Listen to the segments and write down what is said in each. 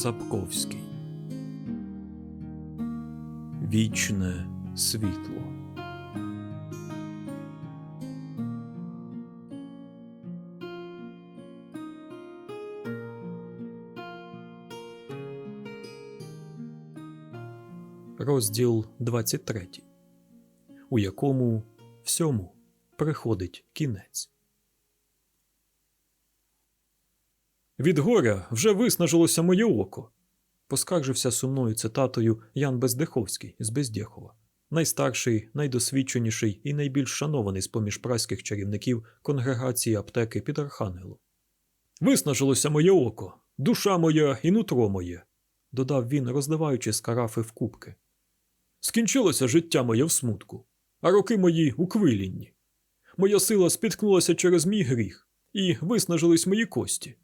Сапковський. Вічне світло. Розділ 23, у якому всьому приходить кінець. Від горя вже виснажилося моє око, поскаржився сумною цитатою Ян Бездеховський з Бездєхова, найстарший, найдосвідченіший і найбільш шанований з поміж праських чарівників конгрегації аптеки під Архангелом. Виснажилося моє око, душа моя і нутро моє, додав він, розливаючи з карафи в кубки. Скінчилося життя моє в смутку, а роки мої у квилінні. Моя сила спіткнулася через мій гріх, і виснажились мої кості.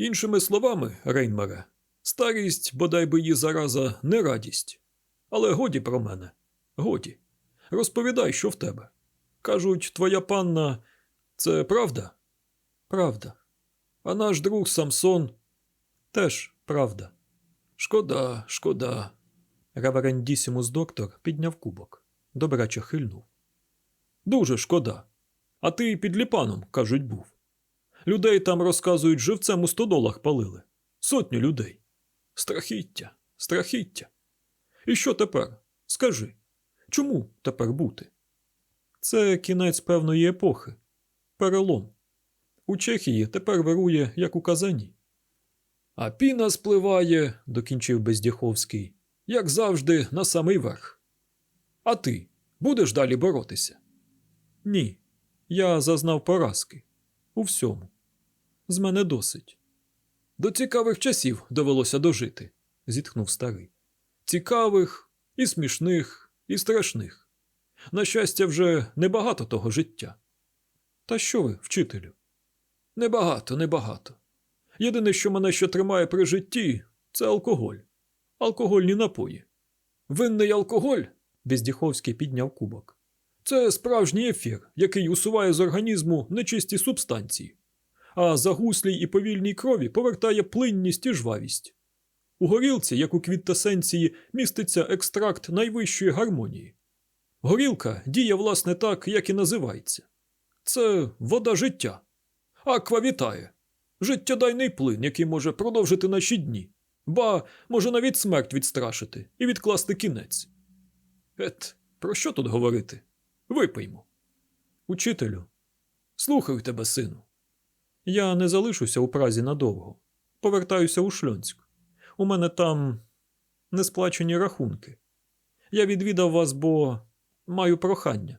Іншими словами, Рейнмере, старість, бодай би її зараза, не радість. Але годі про мене, годі. Розповідай, що в тебе. Кажуть, твоя панна це правда? Правда. А наш друг Самсон теж правда. Шкода, шкода. Реверендісімус доктор підняв кубок, добряче хильнув. Дуже шкода. А ти під ліпаном, кажуть, був. Людей там розказують, живцем у стодолах палили. Сотню людей. Страхіття, страхіття. І що тепер? Скажи, чому тепер бути? Це кінець певної епохи. Перелом. У Чехії тепер вирує, як у казані. А піна спливає, докінчив Бездіховський, як завжди, на самий верх. А ти будеш далі боротися? Ні. Я зазнав поразки. У всьому. З мене досить. До цікавих часів довелося дожити, зітхнув старий. Цікавих, і смішних, і страшних. На щастя, вже небагато того життя. Та що ви, вчителю? Небагато, небагато. Єдине, що мене ще тримає при житті, це алкоголь. Алкогольні напої. Винний алкоголь, Бездіховський підняв кубок. Це справжній ефір, який усуває з організму нечисті субстанції, а загуслій і повільній крові повертає плинність і жвавість. У горілці, як у квіттесенції, міститься екстракт найвищої гармонії. Горілка діє, власне, так, як і називається. Це вода життя. Аква вітає. Життєдайний плин, який може продовжити наші дні, ба може навіть смерть відстрашити і відкласти кінець. Ет, про що тут говорити? Випиймо. Учителю, слухаю тебе, сину. Я не залишуся у Празі надовго. Повертаюся у Шльонськ. У мене там несплачені рахунки. Я відвідав вас, бо маю прохання.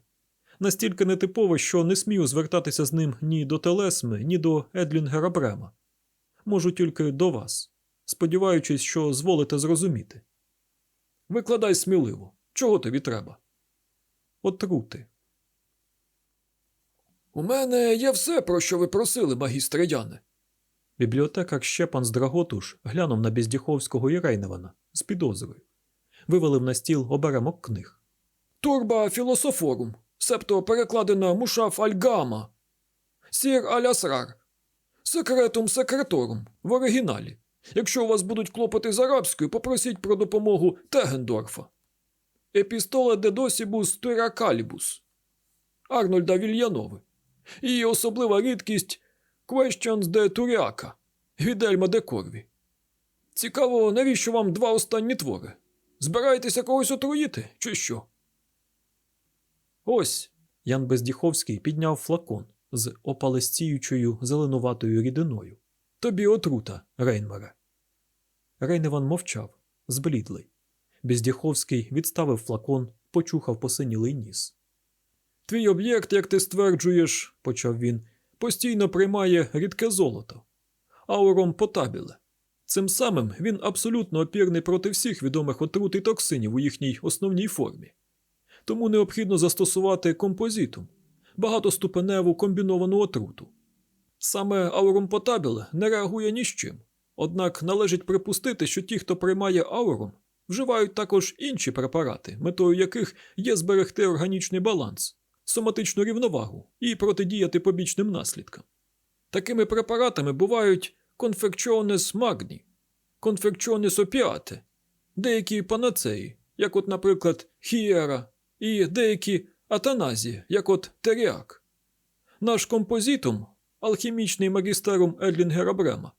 Настільки нетипове, що не смію звертатися з ним ні до Телесми, ні до Едлінгера Брема. Можу тільки до вас, сподіваючись, що зволите зрозуміти. Викладай сміливо. Чого тобі треба? Отрути. У мене є все, про що ви просили, магістре Яне. Бібліотекар Щепан з Драготуш глянув на Бездіховського і Рейневана з підозрою. Вивалив на стіл оберемок книг. Турба філософорум, себто перекладена мушаф альгама, сір алясрар, секретум секреторум в оригіналі. Якщо у вас будуть клопоти з арабською, попросіть про допомогу Тегендорфа. Епістоле де досібус Туракалібус Арнольда Вільянови. І особлива рідкість Questions de Туріака Гвідельма де Корві. Цікаво, навіщо вам два останні твори? Збираєтеся когось отруїти, чи що? Ось. Ян Бездіховський підняв флакон з опалестіючою зеленуватою рідиною. Тобі отрута, Рейнмере. Рейневан мовчав, зблідлий. Бездіховський відставив флакон, почухав посинілий ніс. Твій об'єкт, як ти стверджуєш, почав він, постійно приймає рідке золото, ауром потабіле. Цим самим він абсолютно опірний проти всіх відомих отрут і токсинів у їхній основній формі. Тому необхідно застосувати композитум, багатоступеневу комбіновану отруту. Саме аурум потабіле не реагує ні з чим, однак належить припустити, що ті, хто приймає аурум, вживають також інші препарати, метою яких є зберегти органічний баланс, соматичну рівновагу і протидіяти побічним наслідкам. Такими препаратами бувають конфекчонес магні, конфекчони сопіати, деякі панацеї, як от, наприклад, хієра, і деякі атаназії, як от теріак. Наш композитум, алхімічний магістерум Едлінгера Брема,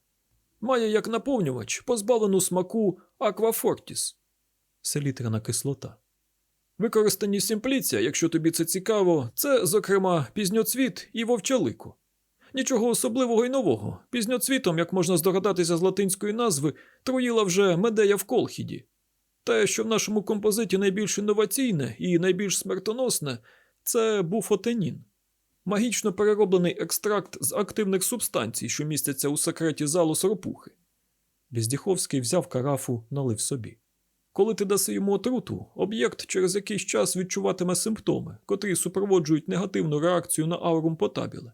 має як наповнювач позбавлену смаку аквафортіс селітрина кислота. Використані сімпліція, якщо тобі це цікаво, це, зокрема, пізньоцвіт і вовчалику. Нічого особливого і нового. Пізньоцвітом, як можна здогадатися з латинської назви, троїла вже медея в колхіді. Те, що в нашому композиті найбільш інноваційне і найбільш смертоносне, це буфотенін. Магічно перероблений екстракт з активних субстанцій, що містяться у секреті залу соропухи. Бездіховський взяв карафу, налив собі. Коли ти даси йому отруту, об'єкт через якийсь час відчуватиме симптоми, котрі супроводжують негативну реакцію на аурум потабіле.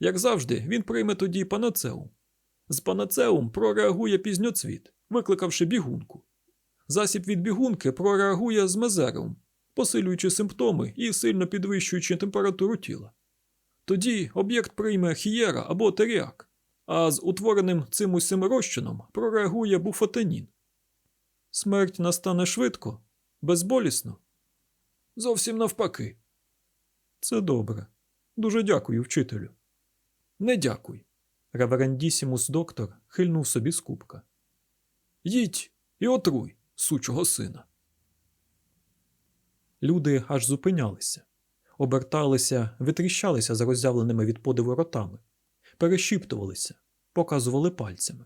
Як завжди, він прийме тоді панацеум. З панацеум прореагує пізньоцвіт, викликавши бігунку. Засіб від бігунки прореагує з мезереум, посилюючи симптоми і сильно підвищуючи температуру тіла. Тоді об'єкт прийме хієра або теріак, а з утвореним цим усім розчином прореагує буфотенін. Смерть настане швидко, безболісно. Зовсім навпаки. Це добре. Дуже дякую, вчителю. Не дякуй. Реверендісімус доктор хильнув собі з кубка. Їдь і отруй, сучого сина. Люди аж зупинялися, оберталися, витріщалися за роззявленими від подиву ротами, перешіптувалися, показували пальцями.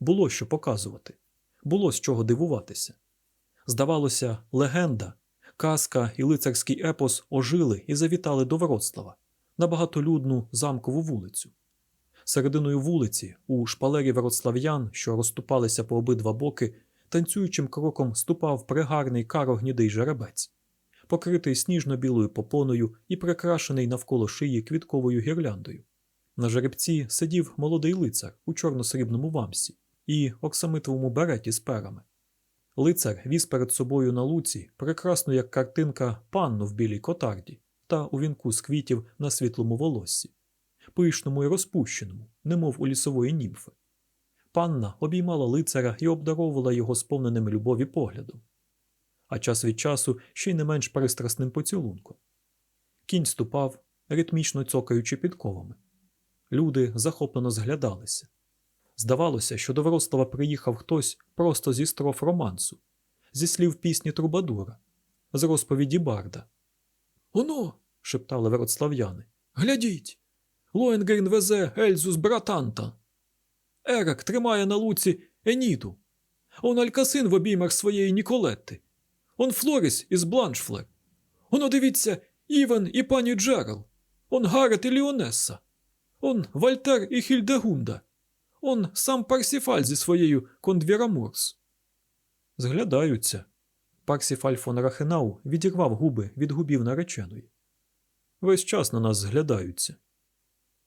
Було що показувати, було з чого дивуватися. Здавалося, легенда, казка і лицарський епос ожили і завітали до Вроцлава на багатолюдну замкову вулицю. Серединою вулиці, у шпалері вроцлав'ян, що розступалися по обидва боки, танцюючим кроком ступав пригарний карогнідий жеребець, покритий сніжно-білою попоною і прикрашений навколо шиї квітковою гірляндою. На жеребці сидів молодий лицар у чорно-срібному вамсі і оксамитовому береті з перами. Лицар віз перед собою на луці прекрасну як картинка панну в білій котарді та у вінку з квітів на світлому волоссі, пишному і розпущеному, немов у лісової німфи. Панна обіймала лицаря і обдаровувала його сповненим любові поглядом, а час від часу ще й не менш пристрасним поцілунком. Кінь ступав, ритмічно цокаючи підковами. Люди захоплено зглядалися. Здавалося, що до Врослава приїхав хтось просто зі строф романсу, зі слів пісні Трубадура, з розповіді Барда. Оно. шептали вроцлав'яни. Глядіть. Лоенгрін везе Ельзу з братанта. Ерек тримає на луці Еніду. Он Алькасин в обіймах своєї Ніколетти. Он Флоріс із Бланшфлер. Оно дивіться Івен і пані Джерел. Он Гарет і Ліонеса. Он Вальтер і Хільдегунда. Он сам Парсіфаль зі своєю Кондвірамурс. Зглядаються. Парсіфаль фон Рахенау відірвав губи від губів нареченої. Весь час на нас зглядаються.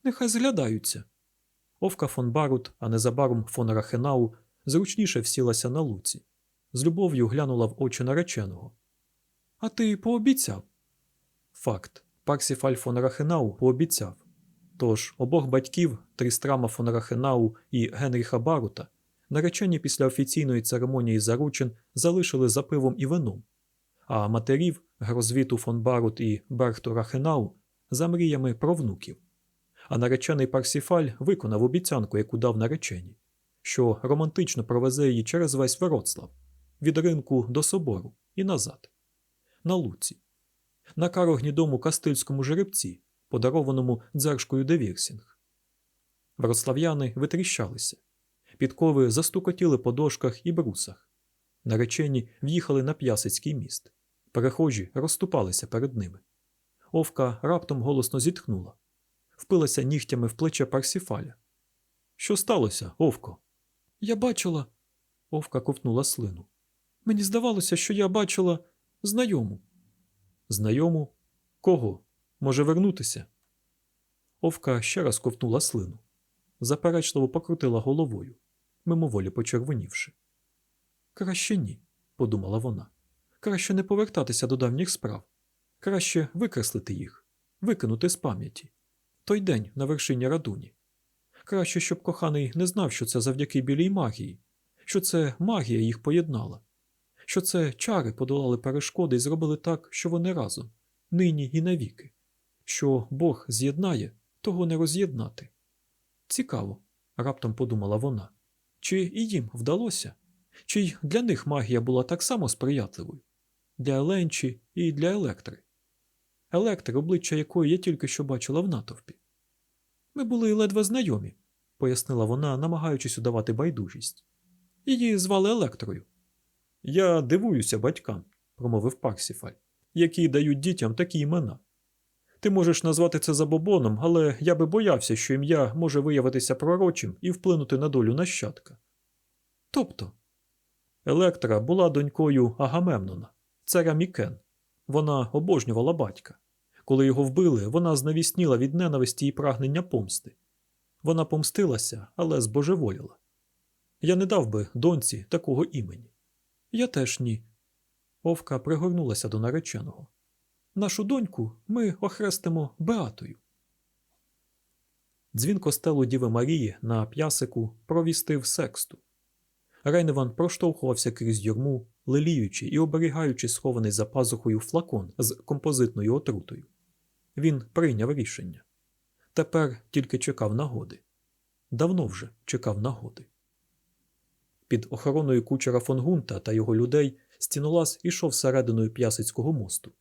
Нехай зглядаються. Овка фон Барут, а незабаром фон Рахенау, зручніше всілася на луці. З любов'ю глянула в очі нареченого. А ти пообіцяв? Факт. Парсіфаль фон Рахенау пообіцяв. Тож обох батьків Трістрама фон Рахенау і Генріха Барута наречені після офіційної церемонії заручин залишили за пивом і вином, а матерів Грозвіту фон Барут і Берту Рахенау за мріями про внуків. А наречений Парсіфаль виконав обіцянку, яку дав нареченій, що романтично провезе її через весь Вроцлав, від ринку до собору і назад, на луці, на карогнідому кастильському жеребці, подарованому дзершкою де Вірсінг. Вроцлав'яни витріщалися. Підкови застукотіли по дошках і брусах. Наречені в'їхали на п'ясицький міст. Перехожі розступалися перед ними. Овка раптом голосно зітхнула, впилася нігтями в плече Парсіфаля. Що сталося, Овко? Я бачила. Овка ковтнула слину. Мені здавалося, що я бачила знайому. Знайому? Кого? Може вернутися? Овка ще раз ковтнула слину. Заперечливо покрутила головою, мимоволі почервонівши. Краще ні, подумала вона. Краще не повертатися до давніх справ. Краще викреслити їх, викинути з пам'яті. Той день на вершині радуні. Краще, щоб коханий не знав, що це завдяки білій магії, що це магія їх поєднала, що це чари подолали перешкоди і зробили так, що вони разом, нині і навіки, що Бог з'єднає, того не роз'єднати. Цікаво, раптом подумала вона, чи і їм вдалося, чи й для них магія була так само сприятливою, для Еленчі і для Електри. Електри, обличчя якої я тільки що бачила в натовпі. Ми були ледве знайомі, пояснила вона, намагаючись удавати байдужість. Її звали Електрою. Я дивуюся батькам, промовив Парсіфаль, які дають дітям такі імена. Ти можеш назвати це забобоном, але я би боявся, що ім'я може виявитися пророчим і вплинути на долю нащадка. Тобто, Електра була донькою Агамемнона, царя Мікен. Вона обожнювала батька. Коли його вбили, вона знавісніла від ненависті і прагнення помсти. Вона помстилася, але збожеволіла. Я не дав би доньці такого імені. Я теж ні. Овка пригорнулася до нареченого. Нашу доньку ми охрестимо Беатою. Дзвін костелу Діви Марії на п'ясику провістив сексту. Рейневан проштовхувався крізь юрму, леліючи і оберігаючи схований за пазухою флакон з композитною отрутою. Він прийняв рішення. Тепер тільки чекав нагоди. Давно вже чекав нагоди. Під охороною кучера фон Гунта та його людей стінолаз ішов серединою п'ясицького мосту,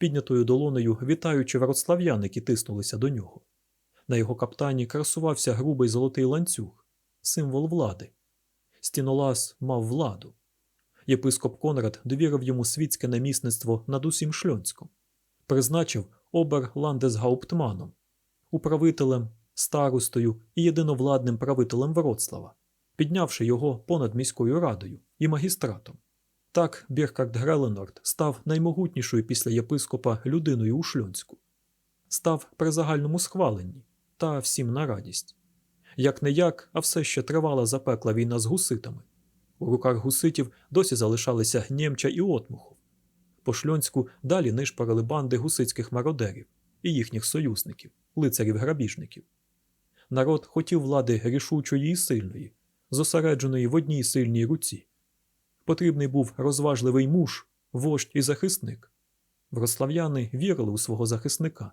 піднятою долонею вітаючи вроцлав'ян, які тиснулися до нього. На його каптані красувався грубий золотий ланцюг, символ влади. Стінолаз мав владу. Єпископ Конрад довірив йому світське намісництво над усім шльонськом, призначив обер-ландесгауптманом, управителем, старостою і єдиновладним правителем Вроцлава, піднявши його понад міською радою і магістратом. Так Біркард Греленорд став наймогутнішою після єпископа людиною у Шльонську, став при загальному схваленні та всім на радість. Як не як, а все ще тривала запекла війна з гуситами. У руках гуситів досі залишалися Нємча і Отмухов. По Шльонську далі нишпорили банди гусицьких мародерів і їхніх союзників, лицарів-грабіжників. Народ хотів влади рішучої і сильної, зосередженої в одній сильній руці. Потрібний був розважливий муж, вождь і захисник. Врослав'яни вірили у свого захисника,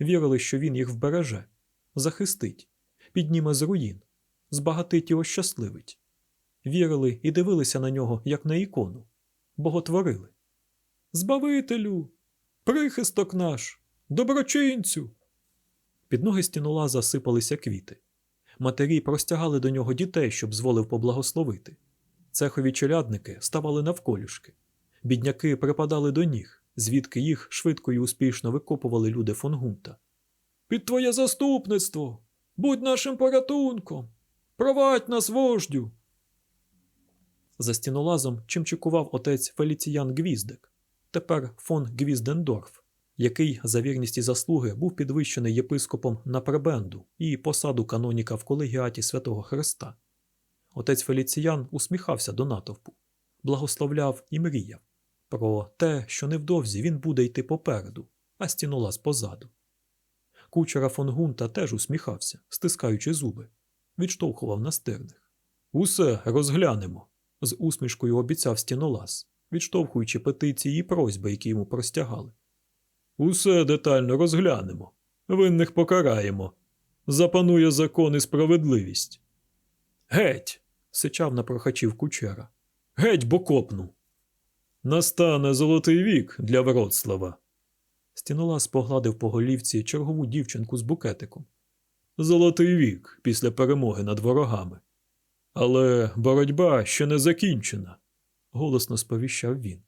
вірили, що він їх вбереже, захистить, підніме з руїн, збагатить і ощасливить. Вірили і дивилися на нього, як на ікону, боготворили. Збавителю, прихисток наш, доброчинцю. Під ноги стінолаза сипалися квіти. Матері простягали до нього дітей, щоб зволив поблагословити. Цехові челядники ставали навколішки. Бідняки припадали до ніг, звідки їх швидко і успішно викопували люди фон Гунта. Під твоє заступництво! Будь нашим порятунком! Провадь нас, вождю! За стінолазом чимчикував отець Феліціян Гвіздек, тепер фон Гвіздендорф, який за вірність і заслуги був підвищений єпископом на пребенду і посаду каноніка в колегіаті святого Христа. Отець Феліціян усміхався до натовпу, благословляв і мріяв про те, що невдовзі він буде йти попереду, а стінолаз позаду. Кучера фон Гунта теж усміхався, стискаючи зуби, відштовхував настирних. Усе розглянемо, з усмішкою обіцяв стінолаз, відштовхуючи петиції і просьби, які йому простягали. Усе детально розглянемо, винних покараємо. Запанує закон і справедливість. Геть. Сичав на прохачів кучера. Геть, бо копну. Настане золотий вік для Вроцлава. Стінолаз погладив по голівці чергову дівчинку з букетиком. Золотий вік після перемоги над ворогами. Але боротьба ще не закінчена, голосно сповіщав він.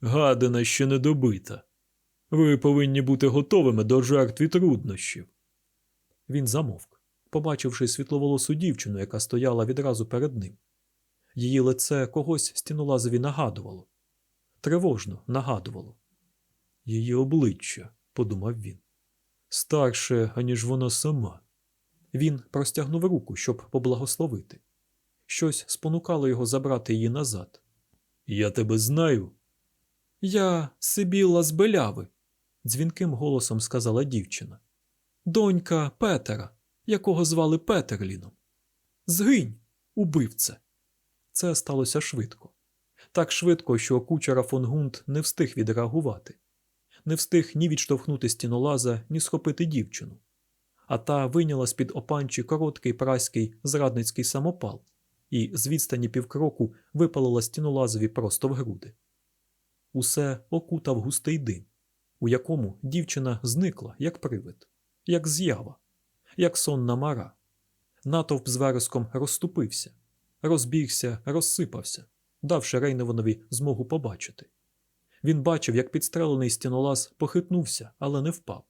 Гадина ще не добита. Ви повинні бути готовими до жертв і труднощів. Він замовк, побачивши світловолосу дівчину, яка стояла відразу перед ним. Її лице когось стінолазові нагадувало. Тривожно нагадувало. Її обличчя, подумав він. Старше, аніж вона сама. Він простягнув руку, щоб поблагословити. Щось спонукало його забрати її назад. Я тебе знаю. Я Сибіла з Беляви, дзвінким голосом сказала дівчина. Донька Петера, якого звали Петерліном. Згинь, убивце. Це сталося швидко. Так швидко, що кучера фон Гунд не встиг відреагувати, не встиг ні відштовхнути стінолаза, ні схопити дівчину. А та вийняла з-під опанчі короткий праський зрадницький самопал і з відстані півкроку випалила стінолазові просто в груди. Усе окутав густий дим, у якому дівчина зникла, як привид, як з'ява, як сонна мара. Натовп з вереском розступився, розбігся, розсипався, давши Рейневанові змогу побачити. Він бачив, як підстрелений стінолаз похитнувся, але не впав,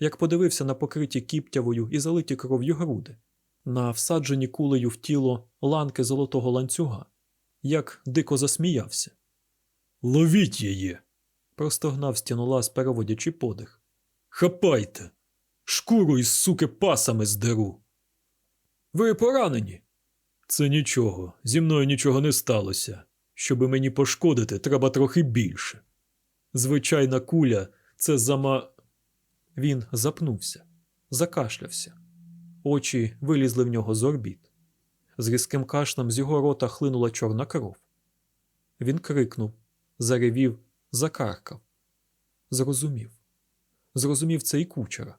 як подивився на покриті кіптявою і залиті кров'ю груди, на всаджені кулею в тіло ланки золотого ланцюга, як дико засміявся. Ловіть її. простогнав стінолаз, переводячи подих. Хапайте! Шкуру із суки пасами здеру. Ви поранені? Це нічого. Зі мною нічого не сталося. Щоби мені пошкодити, треба трохи більше. Звичайна куля це зама. Він запнувся, закашлявся. Очі вилізли в нього з орбіт. З різким кашлем з його рота хлинула чорна кров. Він крикнув, заревів, закаркав. Зрозумів. Зрозумів це і кучера.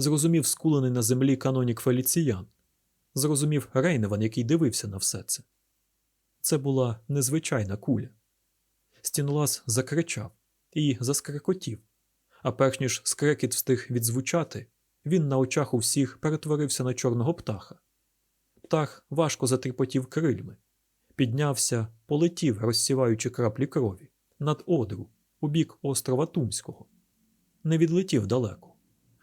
Зрозумів скулений на землі канонік Феліціян. Зрозумів Рейневан, який дивився на все це. Це була незвичайна куля. Стінолаз закричав і заскрекотів, а перш ніж скрекіт встиг відзвучати, він на очах у всіх перетворився на чорного птаха. Птах важко затріпотів крильми, піднявся, полетів, розсіваючи краплі крові, над одру, у бік острова Тумського. Не відлетів далеко.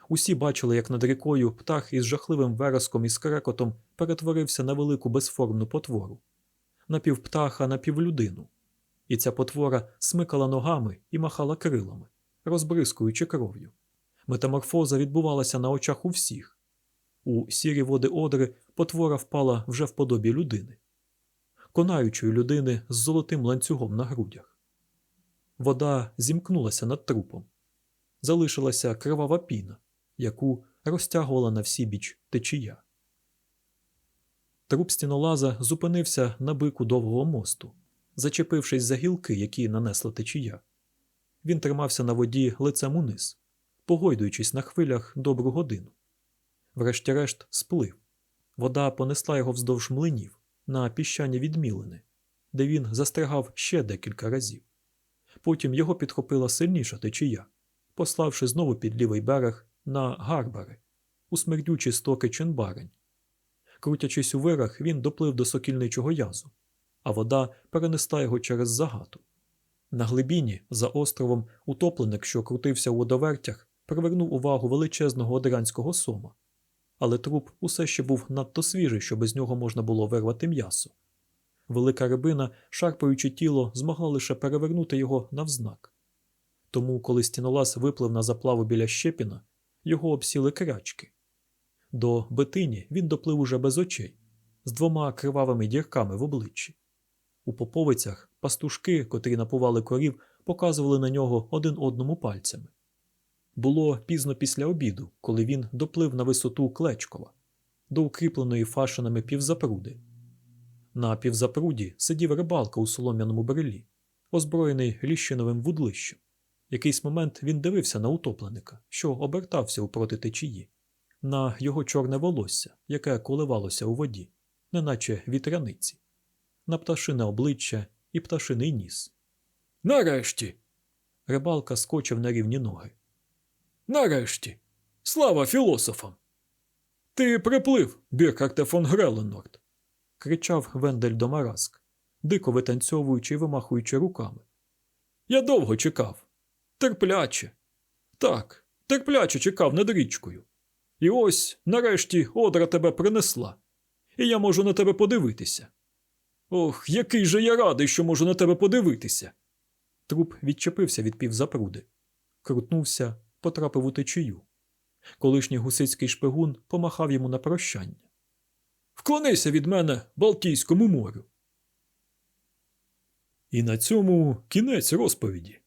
Усі бачили, як над рікою птах із жахливим вереском і скрекотом перетворився на велику безформну потвору, напівптаха, напівлюдину. І ця потвора смикала ногами і махала крилами, розбризкуючи кров'ю. Метаморфоза відбувалася на очах у всіх. У сірі води одри потвора впала вже в подобі людини, конаючої людини з золотим ланцюгом на грудях. Вода зімкнулася над трупом. Залишилася кривава піна, яку розтягувала на всі біч течія. Труп стінолаза зупинився на бику довгого мосту, зачепившись за гілки, які нанесла течія. Він тримався на воді лицем униз, погойдуючись на хвилях добру годину. Врешті-решт сплив. Вода понесла його вздовж млинів на піщані відмілини, де він застрягав ще декілька разів. Потім його підхопила сильніша течія, пославши знову під лівий берег на гарбари, у смердючі стоки Ченбарень. Крутячись у вирах, він доплив до сокільничого язу, а вода перенесла його через загату. На глибіні, за островом, утопленик, що крутився у водовертях, привернув увагу величезного одранського сома. Але труп усе ще був надто свіжий, щоб з нього можна було вирвати м'ясо. Велика рибина, шарпаючи тіло, змогла лише перевернути його навзнак. Тому, коли стінолаз виплив на заплаву біля Щепіна, його обсіли крячки. До битині він доплив уже без очей, з двома кривавими дірками в обличчі. У поповицях пастушки, котрі напували корів, показували на нього один одному пальцями. Було пізно після обіду, коли він доплив на висоту Клечкова, до укріпленої фашинами півзапруди. На півзапруді сидів рибалка у солом'яному брелі, озброєний ліщиновим вудлищем. Якийсь момент він дивився на утопленика, що обертався у течії, на його чорне волосся, яке коливалося у воді, неначе вітряниці, на пташине обличчя і пташиний ніс. Нарешті. Рибалка скочив на рівні ноги. Нарешті. Слава філософам. Ти приплив, Біркарте фон Греленорд. кричав Вендель до Мараск, дико витанцьовуючи і вимахуючи руками. Я довго чекав. Терпляче. Так, терпляче чекав над річкою. І ось, нарешті, одра тебе принесла, і я можу на тебе подивитися. Ох, який же я радий, що можу на тебе подивитися. Труп відчепився від півзапруди, крутнувся, потрапив у течію. Колишній гусицький шпигун помахав йому на прощання. Вклонися від мене Балтійському морю. І на цьому кінець розповіді.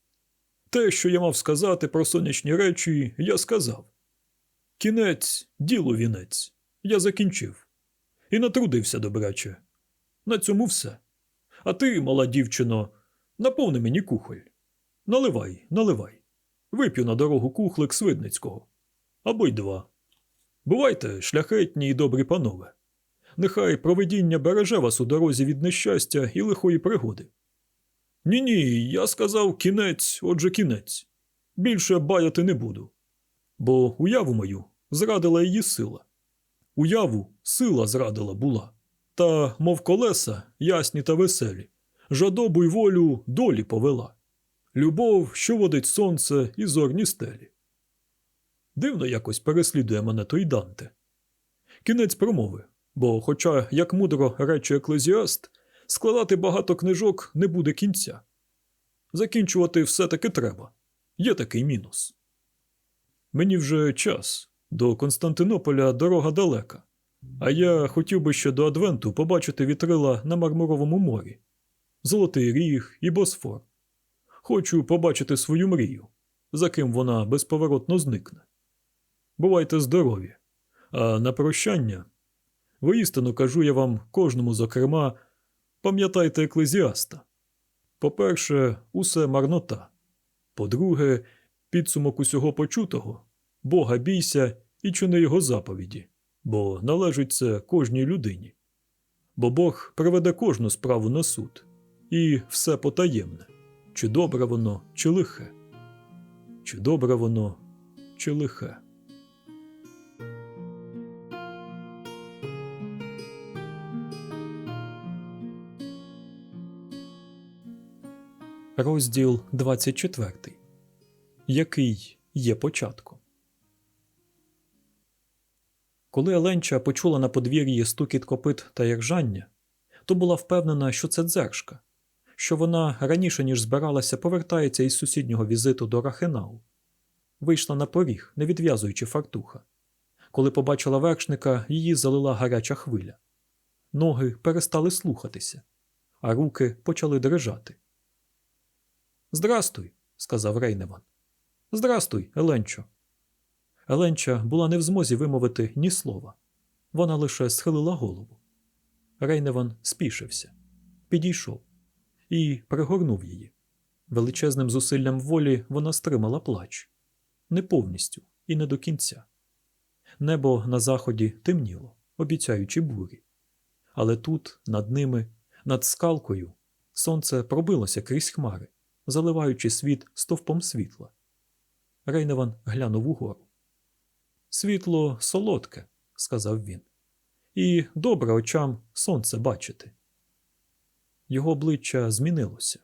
Те, що я мав сказати про сонячні речі, я сказав. Кінець ділу вінець. Я закінчив. І натрудився добряче. На цьому все. А ти, мала дівчино, наповни мені кухоль. Наливай, наливай. Вип'ю на дорогу кухлик Свидницького. Або й два. Бувайте, шляхетні і добрі панове. Нехай провидіння береже вас у дорозі від нещастя і лихої пригоди. Ні, ні, я сказав кінець, отже кінець. Більше баяти не буду. Бо уяву мою зрадила її сила. Уяву сила зрадила була. Та, мов колеса, ясні та веселі, жадобу й волю долі повела. Любов, що водить сонце і зорні стелі. Дивно якось переслідує мене той Данте. Кінець промови, бо, хоча, як мудро рече еклезіаст, складати багато книжок не буде кінця. Закінчувати все-таки треба. Є такий мінус. Мені вже час. До Константинополя дорога далека. А я хотів би ще до Адвенту побачити вітрила на Мармуровому морі, Золотий Ріг і Босфор. Хочу побачити свою мрію, за ким вона безповоротно зникне. Бувайте здорові, а на прощання, воістину кажу я вам кожному, зокрема, пам'ятайте еклезіаста. По-перше, усе марнота. По-друге, підсумок усього почутого Бога бійся і чини його заповіді, бо належить це кожній людині. Бо Бог приведе кожну справу на суд, і все потаємне, чи добре воно, чи лихе, чи добре воно, чи лихе. Розділ 24. Який є початком. Коли Еленча почула на подвір'ї стукіт копит та іржання, то була впевнена, що це дзершка, що вона раніше ніж збиралася, повертається із сусіднього візиту до Рахенау. Вийшла на поріг, не відв'язуючи фартуха. Коли побачила вершника, її залила гаряча хвиля. Ноги перестали слухатися, а руки почали дрижати. Здрастуй, сказав Рейневан. Здрастуй, Еленчо. Еленча була не в змозі вимовити ні слова. Вона лише схилила голову. Рейневан спішився, підійшов і пригорнув її. Величезним зусиллям волі вона стримала плач не повністю і не до кінця. Небо на заході темніло, обіцяючи бурі. Але тут, над ними, над скалкою, сонце пробилося крізь хмари, заливаючи світ стовпом світла. Рейневан глянув угору. Світло солодке, сказав він, і добре очам сонце бачити. Його обличчя змінилося,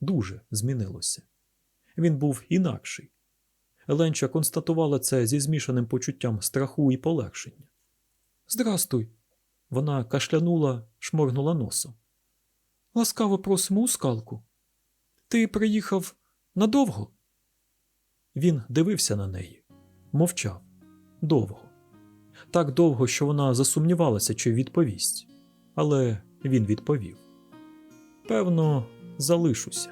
дуже змінилося. Він був інакший. Еленча констатувала це зі змішаним почуттям страху і полегшення. Здрастуй. Вона кашлянула, шморгнула носом. Ласкаво просимо у скалку. Ти приїхав надовго? Він дивився на неї, мовчав довго. Так довго, що вона засумнівалася, чи відповість. Але він відповів: Певно, залишуся.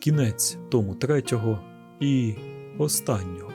Кінець тому третього і останнього.